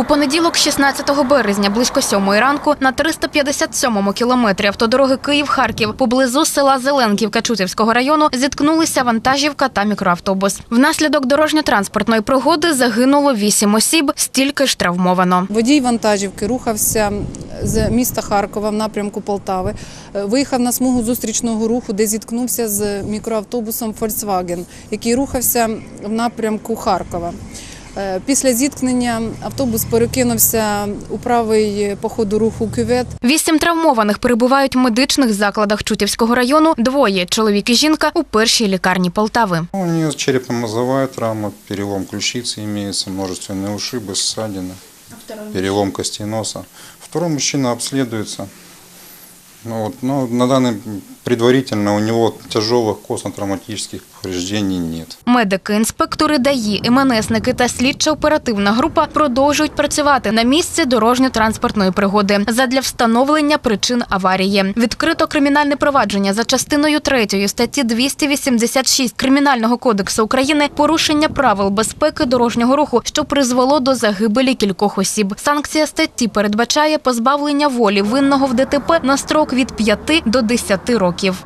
У понеділок, 16 березня, близько 7 ранку, на 357-му кілометрі автодороги Київ-Харків поблизу села Зеленківка Чутівського району зіткнулися вантажівка та мікроавтобус. Внаслідок дорожньо-транспортної пригоди загинуло 8 осіб, стільки ж травмовано. Водій вантажівки рухався з міста Харкова в напрямку Полтави. Е, Виїхав на смугу зустрічного руху, де зіткнувся з мікроавтобусом Volkswagen, який рухався в напрямку Харкова. Е, Після зіткнення автобус перекинувся у правий по ходу руху кювет. Вісім травмованих перебувають в медичних закладах Чутівського району. Двоє чоловік і жінка у першій лікарні Полтави. У нее черепно-мозговая травма, перелом ключицы имеется, множественные ушибы, ссадины, перелом костей носа. Второй мужчина обследуется. Ну, вот, но на данный предварительно у него тяжелых костно-травматических повреждений нет. Медики, інспектори ДАІ, МНСники та слідчо-оперативна група продовжують працювати на місці дорожньо-транспортної пригоди задля встановлення причин аварії. Відкрито кримінальне провадження за частиною 3 статті 286 Кримінального кодексу України порушення правил безпеки дорожнього руху, що призвело до загибелі кількох осіб. Санкція статті передбачає позбавлення волі винного в ДТП на від 5 до 10 років.